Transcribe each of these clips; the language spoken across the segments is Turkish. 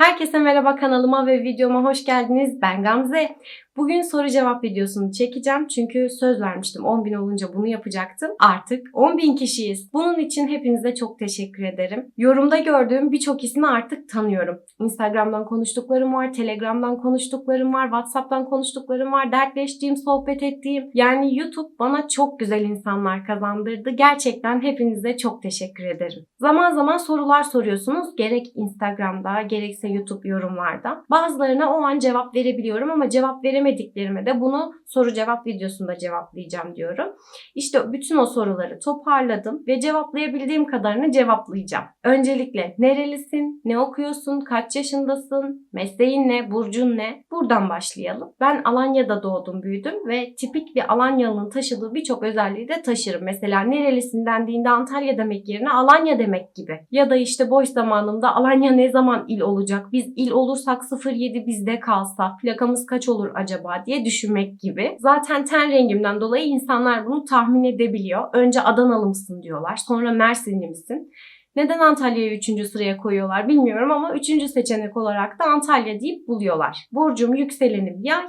Herkese merhaba kanalıma ve videoma hoş geldiniz. Ben Gamze. Bugün soru cevap videosunu çekeceğim çünkü söz vermiştim 10 bin olunca bunu yapacaktım. Artık 10 bin kişiyiz. Bunun için hepinize çok teşekkür ederim. Yorumda gördüğüm birçok ismi artık tanıyorum. Instagram'dan konuştuklarım var, Telegram'dan konuştuklarım var, Whatsapp'tan konuştuklarım var, dertleştiğim, sohbet ettiğim. Yani YouTube bana çok güzel insanlar kazandırdı. Gerçekten hepinize çok teşekkür ederim. Zaman zaman sorular soruyorsunuz. Gerek Instagram'da gerekse YouTube yorumlarda. Bazılarına o an cevap verebiliyorum ama cevap veremediklerime de bunu soru cevap videosunda cevaplayacağım diyorum. İşte bütün o soruları toparladım ve cevaplayabildiğim kadarını cevaplayacağım. Öncelikle nerelisin, ne okuyorsun, kaç yaşındasın, mesleğin ne, burcun ne? Buradan başlayalım. Ben Alanya'da doğdum, büyüdüm ve tipik bir Alanyalı'nın taşıdığı birçok özelliği de taşırım. Mesela nerelisin dendiğinde Antalya demek yerine Alanya demek gibi. Ya da işte boş zamanımda Alanya ne zaman il olacak? Biz il olursak 07 bizde kalsa plakamız kaç olur acaba diye düşünmek gibi. Zaten ten rengimden dolayı insanlar bunu tahmin edebiliyor. Önce Adanalı mısın diyorlar. Sonra Mersinli misin? Neden Antalya'yı 3. sıraya koyuyorlar bilmiyorum ama 3. seçenek olarak da Antalya deyip buluyorlar. Burcum yükselenim yay.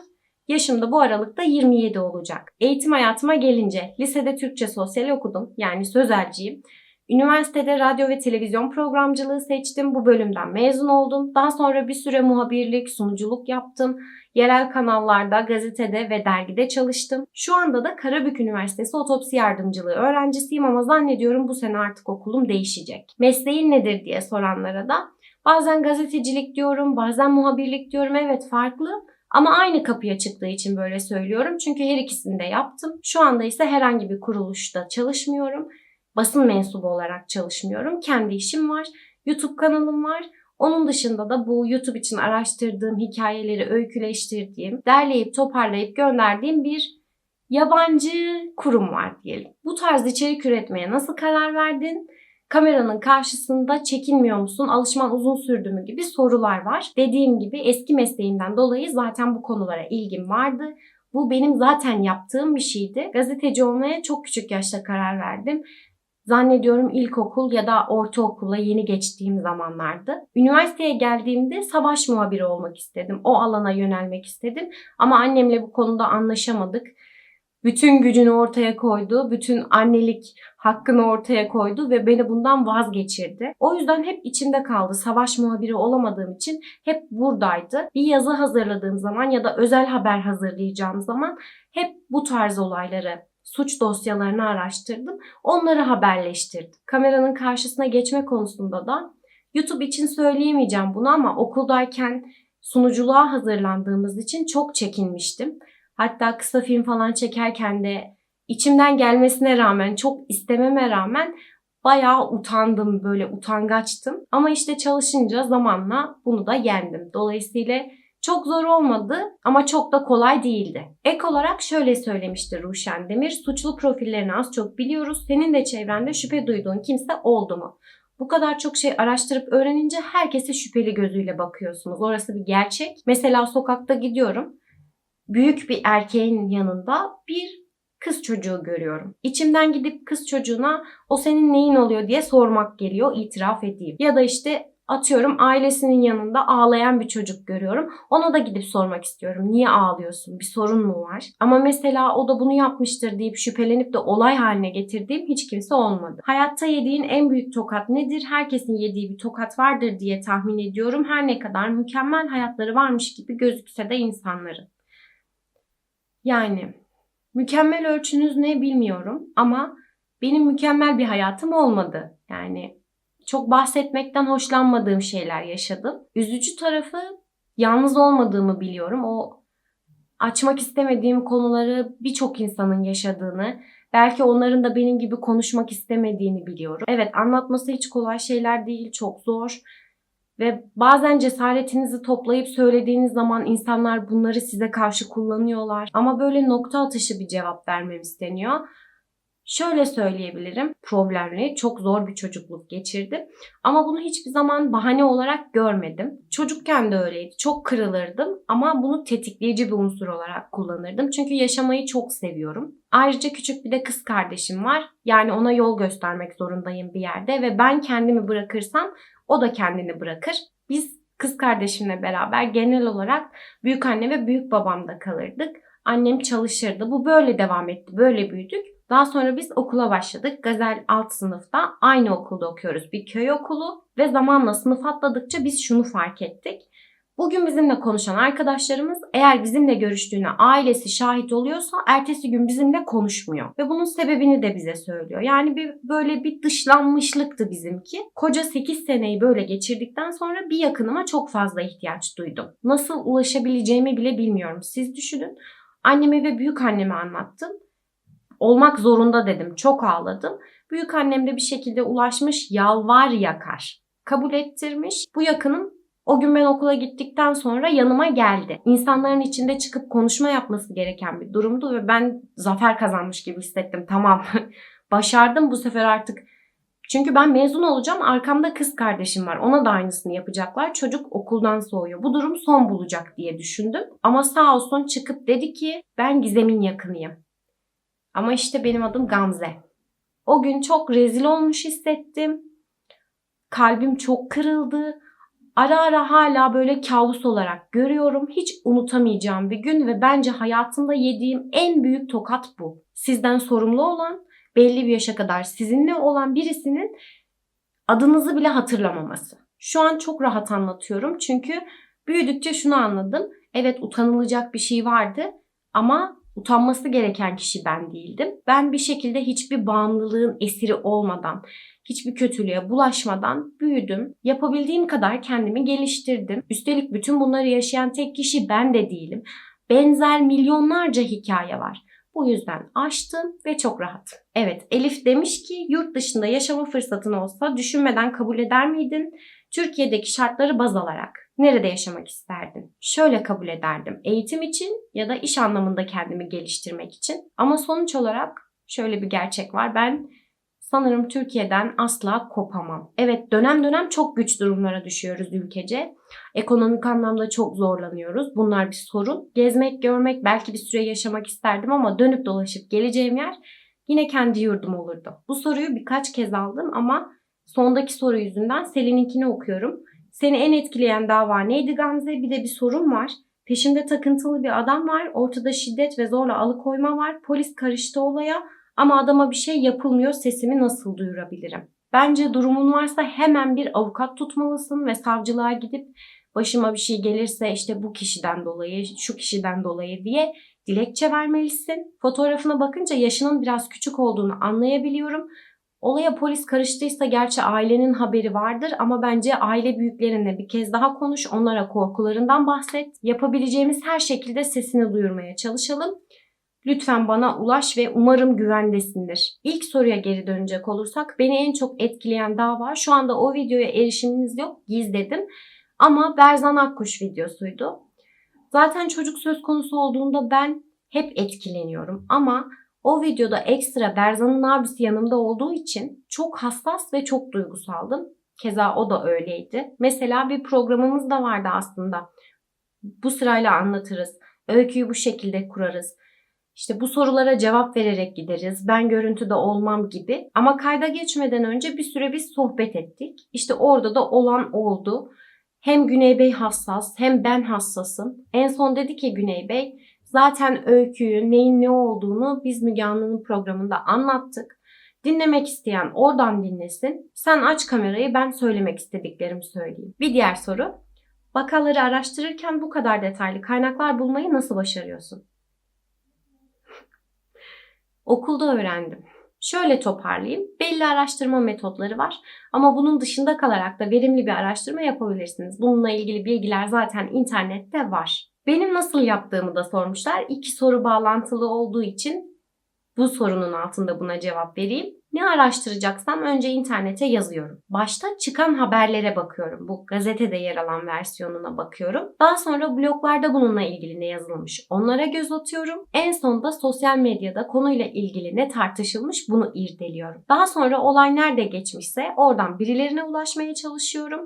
Yaşım da bu aralıkta 27 olacak. Eğitim hayatıma gelince lisede Türkçe sosyal okudum. Yani sözelciyim. Üniversitede radyo ve televizyon programcılığı seçtim. Bu bölümden mezun oldum. Daha sonra bir süre muhabirlik, sunuculuk yaptım. Yerel kanallarda, gazetede ve dergide çalıştım. Şu anda da Karabük Üniversitesi Otopsi Yardımcılığı öğrencisiyim ama zannediyorum bu sene artık okulum değişecek. Mesleğin nedir diye soranlara da bazen gazetecilik diyorum, bazen muhabirlik diyorum. Evet farklı ama aynı kapıya çıktığı için böyle söylüyorum. Çünkü her ikisini de yaptım. Şu anda ise herhangi bir kuruluşta çalışmıyorum basın mensubu olarak çalışmıyorum. Kendi işim var. YouTube kanalım var. Onun dışında da bu YouTube için araştırdığım hikayeleri öyküleştirdiğim, derleyip toparlayıp gönderdiğim bir yabancı kurum var diyelim. Bu tarz içerik üretmeye nasıl karar verdin? Kameranın karşısında çekinmiyor musun? Alışman uzun sürdü mü gibi sorular var. Dediğim gibi eski mesleğimden dolayı zaten bu konulara ilgim vardı. Bu benim zaten yaptığım bir şeydi. Gazeteci olmaya çok küçük yaşta karar verdim. Zannediyorum ilkokul ya da ortaokula yeni geçtiğim zamanlardı. Üniversiteye geldiğimde savaş muhabiri olmak istedim. O alana yönelmek istedim. Ama annemle bu konuda anlaşamadık. Bütün gücünü ortaya koydu, bütün annelik hakkını ortaya koydu ve beni bundan vazgeçirdi. O yüzden hep içimde kaldı. Savaş muhabiri olamadığım için hep buradaydı. Bir yazı hazırladığım zaman ya da özel haber hazırlayacağım zaman hep bu tarz olayları suç dosyalarını araştırdım. Onları haberleştirdim. Kameranın karşısına geçme konusunda da YouTube için söyleyemeyeceğim bunu ama okuldayken sunuculuğa hazırlandığımız için çok çekinmiştim. Hatta kısa film falan çekerken de içimden gelmesine rağmen, çok istememe rağmen bayağı utandım, böyle utangaçtım. Ama işte çalışınca zamanla bunu da yendim. Dolayısıyla çok zor olmadı ama çok da kolay değildi. Ek olarak şöyle söylemişti Ruşen Demir. Suçlu profillerini az çok biliyoruz. Senin de çevrende şüphe duyduğun kimse oldu mu? Bu kadar çok şey araştırıp öğrenince herkese şüpheli gözüyle bakıyorsunuz. Orası bir gerçek. Mesela sokakta gidiyorum. Büyük bir erkeğin yanında bir kız çocuğu görüyorum. İçimden gidip kız çocuğuna o senin neyin oluyor diye sormak geliyor, itiraf edeyim. Ya da işte atıyorum ailesinin yanında ağlayan bir çocuk görüyorum. Ona da gidip sormak istiyorum. Niye ağlıyorsun? Bir sorun mu var? Ama mesela o da bunu yapmıştır deyip şüphelenip de olay haline getirdiğim hiç kimse olmadı. Hayatta yediğin en büyük tokat nedir? Herkesin yediği bir tokat vardır diye tahmin ediyorum. Her ne kadar mükemmel hayatları varmış gibi gözükse de insanların. Yani mükemmel ölçünüz ne bilmiyorum ama benim mükemmel bir hayatım olmadı. Yani çok bahsetmekten hoşlanmadığım şeyler yaşadım. Üzücü tarafı yalnız olmadığımı biliyorum. O açmak istemediğim konuları birçok insanın yaşadığını, belki onların da benim gibi konuşmak istemediğini biliyorum. Evet anlatması hiç kolay şeyler değil, çok zor. Ve bazen cesaretinizi toplayıp söylediğiniz zaman insanlar bunları size karşı kullanıyorlar. Ama böyle nokta atışı bir cevap vermem isteniyor. Şöyle söyleyebilirim. Problemli, çok zor bir çocukluk geçirdim. Ama bunu hiçbir zaman bahane olarak görmedim. Çocukken de öyleydi. Çok kırılırdım ama bunu tetikleyici bir unsur olarak kullanırdım. Çünkü yaşamayı çok seviyorum. Ayrıca küçük bir de kız kardeşim var. Yani ona yol göstermek zorundayım bir yerde ve ben kendimi bırakırsam o da kendini bırakır. Biz Kız kardeşimle beraber genel olarak büyük anne ve büyük babamda kalırdık. Annem çalışırdı. Bu böyle devam etti. Böyle büyüdük. Daha sonra biz okula başladık. Gazel alt sınıfta aynı okulda okuyoruz. Bir köy okulu ve zamanla sınıf atladıkça biz şunu fark ettik. Bugün bizimle konuşan arkadaşlarımız eğer bizimle görüştüğüne ailesi şahit oluyorsa ertesi gün bizimle konuşmuyor. Ve bunun sebebini de bize söylüyor. Yani bir böyle bir dışlanmışlıktı bizimki. Koca 8 seneyi böyle geçirdikten sonra bir yakınıma çok fazla ihtiyaç duydum. Nasıl ulaşabileceğimi bile bilmiyorum. Siz düşünün. Anneme ve büyük anneme anlattım. Olmak zorunda dedim. Çok ağladım. Büyük annem de bir şekilde ulaşmış yalvar yakar. Kabul ettirmiş. Bu yakınım o gün ben okula gittikten sonra yanıma geldi. İnsanların içinde çıkıp konuşma yapması gereken bir durumdu ve ben zafer kazanmış gibi hissettim. Tamam başardım bu sefer artık. Çünkü ben mezun olacağım arkamda kız kardeşim var. Ona da aynısını yapacaklar. Çocuk okuldan soğuyor. Bu durum son bulacak diye düşündüm. Ama sağ olsun çıkıp dedi ki ben Gizem'in yakınıyım. Ama işte benim adım Gamze. O gün çok rezil olmuş hissettim. Kalbim çok kırıldı. Ara ara hala böyle kabus olarak görüyorum. Hiç unutamayacağım bir gün ve bence hayatımda yediğim en büyük tokat bu. Sizden sorumlu olan, belli bir yaşa kadar sizinle olan birisinin adınızı bile hatırlamaması. Şu an çok rahat anlatıyorum çünkü büyüdükçe şunu anladım. Evet utanılacak bir şey vardı ama utanması gereken kişi ben değildim. Ben bir şekilde hiçbir bağımlılığın esiri olmadan, hiçbir kötülüğe bulaşmadan büyüdüm. Yapabildiğim kadar kendimi geliştirdim. Üstelik bütün bunları yaşayan tek kişi ben de değilim. Benzer milyonlarca hikaye var. Bu yüzden açtım ve çok rahat. Evet Elif demiş ki yurt dışında yaşama fırsatın olsa düşünmeden kabul eder miydin? Türkiye'deki şartları baz alarak nerede yaşamak isterdin? Şöyle kabul ederdim. Eğitim için ya da iş anlamında kendimi geliştirmek için. Ama sonuç olarak şöyle bir gerçek var. Ben sanırım Türkiye'den asla kopamam. Evet dönem dönem çok güç durumlara düşüyoruz ülkece. Ekonomik anlamda çok zorlanıyoruz. Bunlar bir sorun. Gezmek, görmek, belki bir süre yaşamak isterdim ama dönüp dolaşıp geleceğim yer yine kendi yurdum olurdu. Bu soruyu birkaç kez aldım ama sondaki soru yüzünden Selin'inkini okuyorum. Seni en etkileyen dava neydi Gamze? Bir de bir sorun var. Peşimde takıntılı bir adam var. Ortada şiddet ve zorla alıkoyma var. Polis karıştı olaya ama adama bir şey yapılmıyor. Sesimi nasıl duyurabilirim? Bence durumun varsa hemen bir avukat tutmalısın ve savcılığa gidip başıma bir şey gelirse işte bu kişiden dolayı, şu kişiden dolayı diye dilekçe vermelisin. Fotoğrafına bakınca yaşının biraz küçük olduğunu anlayabiliyorum. Olaya polis karıştıysa gerçi ailenin haberi vardır ama bence aile büyüklerinle bir kez daha konuş, onlara korkularından bahset. Yapabileceğimiz her şekilde sesini duyurmaya çalışalım. Lütfen bana ulaş ve umarım güvendesindir. İlk soruya geri dönecek olursak beni en çok etkileyen dava şu anda o videoya erişiminiz yok gizledim. Ama Berzan Akkuş videosuydu. Zaten çocuk söz konusu olduğunda ben hep etkileniyorum ama o videoda ekstra Berzan'ın abisi yanımda olduğu için çok hassas ve çok duygusaldım. Keza o da öyleydi. Mesela bir programımız da vardı aslında. Bu sırayla anlatırız. Öyküyü bu şekilde kurarız. İşte bu sorulara cevap vererek gideriz. Ben görüntüde olmam gibi. Ama kayda geçmeden önce bir süre biz sohbet ettik. İşte orada da olan oldu. Hem Güney Bey hassas hem ben hassasım. En son dedi ki Güney Bey zaten öyküyü neyin ne olduğunu biz Müge Anlı'nın programında anlattık. Dinlemek isteyen oradan dinlesin. Sen aç kamerayı ben söylemek istediklerimi söyleyeyim. Bir diğer soru. Vakaları araştırırken bu kadar detaylı kaynaklar bulmayı nasıl başarıyorsun? Okulda öğrendim. Şöyle toparlayayım. Belli araştırma metotları var ama bunun dışında kalarak da verimli bir araştırma yapabilirsiniz. Bununla ilgili bilgiler zaten internette var. Benim nasıl yaptığımı da sormuşlar. İki soru bağlantılı olduğu için bu sorunun altında buna cevap vereyim. Ne araştıracaksam önce internete yazıyorum. Başta çıkan haberlere bakıyorum. Bu gazetede yer alan versiyonuna bakıyorum. Daha sonra bloglarda bununla ilgili ne yazılmış onlara göz atıyorum. En sonunda sosyal medyada konuyla ilgili ne tartışılmış bunu irdeliyorum. Daha sonra olay nerede geçmişse oradan birilerine ulaşmaya çalışıyorum.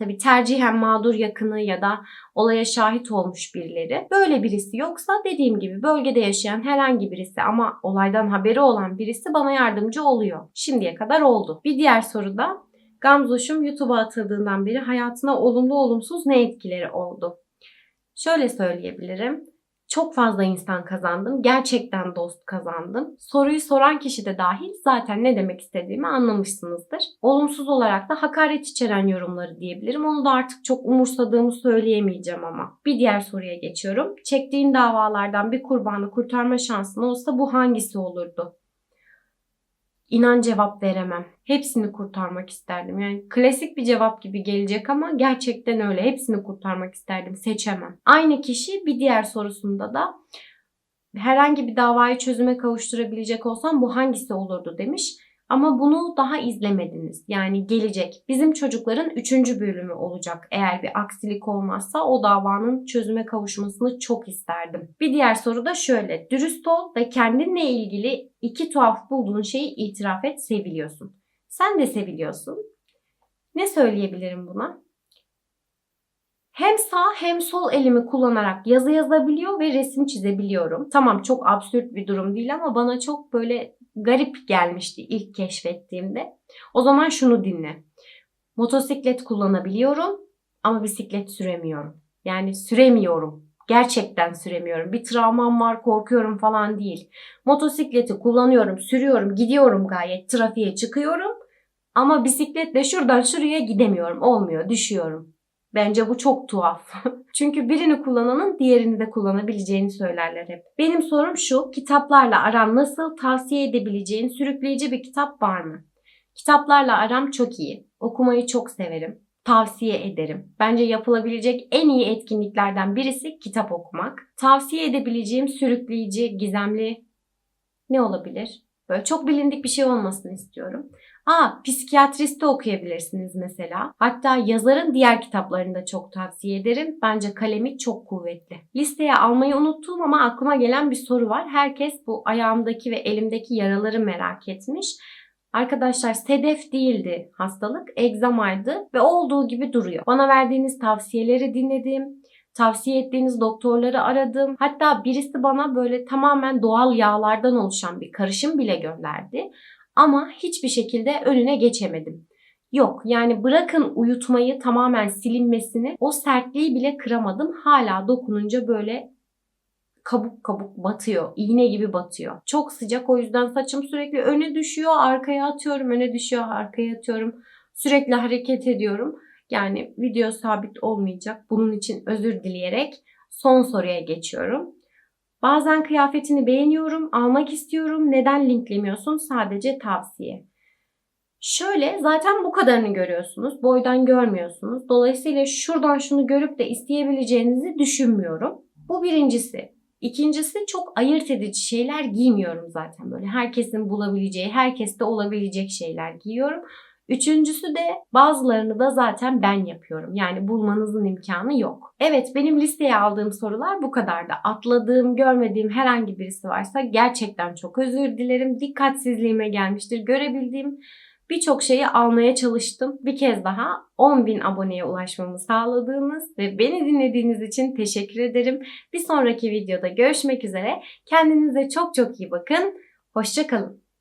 Tabi tercihen mağdur yakını ya da olaya şahit olmuş birileri. Böyle birisi yoksa dediğim gibi bölgede yaşayan herhangi birisi ama olaydan haberi olan birisi bana yardımcı oluyor. Şimdiye kadar oldu. Bir diğer soruda Gamzoş'um YouTube'a atıldığından beri hayatına olumlu olumsuz ne etkileri oldu? Şöyle söyleyebilirim. Çok fazla insan kazandım. Gerçekten dost kazandım. Soruyu soran kişi de dahil zaten ne demek istediğimi anlamışsınızdır. Olumsuz olarak da hakaret içeren yorumları diyebilirim. Onu da artık çok umursadığımı söyleyemeyeceğim ama. Bir diğer soruya geçiyorum. Çektiğin davalardan bir kurbanı kurtarma şansın olsa bu hangisi olurdu? İnan cevap veremem. Hepsini kurtarmak isterdim. Yani klasik bir cevap gibi gelecek ama gerçekten öyle. Hepsini kurtarmak isterdim. Seçemem. Aynı kişi bir diğer sorusunda da herhangi bir davayı çözüme kavuşturabilecek olsam bu hangisi olurdu demiş. Ama bunu daha izlemediniz. Yani gelecek. Bizim çocukların 3. bölümü olacak. Eğer bir aksilik olmazsa o davanın çözüme kavuşmasını çok isterdim. Bir diğer soru da şöyle. Dürüst ol ve kendinle ilgili iki tuhaf bulduğun şeyi itiraf et, seviliyorsun. Sen de seviliyorsun. Ne söyleyebilirim buna? Hem sağ hem sol elimi kullanarak yazı yazabiliyor ve resim çizebiliyorum. Tamam çok absürt bir durum değil ama bana çok böyle garip gelmişti ilk keşfettiğimde. O zaman şunu dinle. Motosiklet kullanabiliyorum ama bisiklet süremiyorum. Yani süremiyorum. Gerçekten süremiyorum. Bir travmam var, korkuyorum falan değil. Motosikleti kullanıyorum, sürüyorum, gidiyorum gayet. Trafiğe çıkıyorum. Ama bisikletle şuradan şuraya gidemiyorum. Olmuyor, düşüyorum. Bence bu çok tuhaf. Çünkü birini kullananın diğerini de kullanabileceğini söylerler hep. Benim sorum şu, kitaplarla aran nasıl? Tavsiye edebileceğin sürükleyici bir kitap var mı? Kitaplarla aram çok iyi. Okumayı çok severim. Tavsiye ederim. Bence yapılabilecek en iyi etkinliklerden birisi kitap okumak. Tavsiye edebileceğim sürükleyici, gizemli ne olabilir? Böyle çok bilindik bir şey olmasını istiyorum. Aa, psikiyatristi okuyabilirsiniz mesela. Hatta yazarın diğer kitaplarını da çok tavsiye ederim. Bence kalemi çok kuvvetli. Listeye almayı unuttuğum ama aklıma gelen bir soru var. Herkes bu ayağımdaki ve elimdeki yaraları merak etmiş. Arkadaşlar sedef değildi hastalık, egzamaydı ve olduğu gibi duruyor. Bana verdiğiniz tavsiyeleri dinledim. Tavsiye ettiğiniz doktorları aradım. Hatta birisi bana böyle tamamen doğal yağlardan oluşan bir karışım bile gönderdi. Ama hiçbir şekilde önüne geçemedim. Yok yani bırakın uyutmayı tamamen silinmesini o sertliği bile kıramadım. Hala dokununca böyle kabuk kabuk batıyor. iğne gibi batıyor. Çok sıcak o yüzden saçım sürekli öne düşüyor. Arkaya atıyorum öne düşüyor arkaya atıyorum. Sürekli hareket ediyorum. Yani video sabit olmayacak. Bunun için özür dileyerek son soruya geçiyorum. Bazen kıyafetini beğeniyorum, almak istiyorum. Neden linklemiyorsun? Sadece tavsiye. Şöyle zaten bu kadarını görüyorsunuz. Boydan görmüyorsunuz. Dolayısıyla şuradan şunu görüp de isteyebileceğinizi düşünmüyorum. Bu birincisi. İkincisi çok ayırt edici şeyler giymiyorum zaten böyle. Herkesin bulabileceği, herkeste olabilecek şeyler giyiyorum. Üçüncüsü de bazılarını da zaten ben yapıyorum. Yani bulmanızın imkanı yok. Evet benim listeye aldığım sorular bu kadardı. Atladığım, görmediğim herhangi birisi varsa gerçekten çok özür dilerim. Dikkatsizliğime gelmiştir. Görebildiğim birçok şeyi almaya çalıştım. Bir kez daha 10.000 aboneye ulaşmamı sağladığınız ve beni dinlediğiniz için teşekkür ederim. Bir sonraki videoda görüşmek üzere. Kendinize çok çok iyi bakın. Hoşçakalın.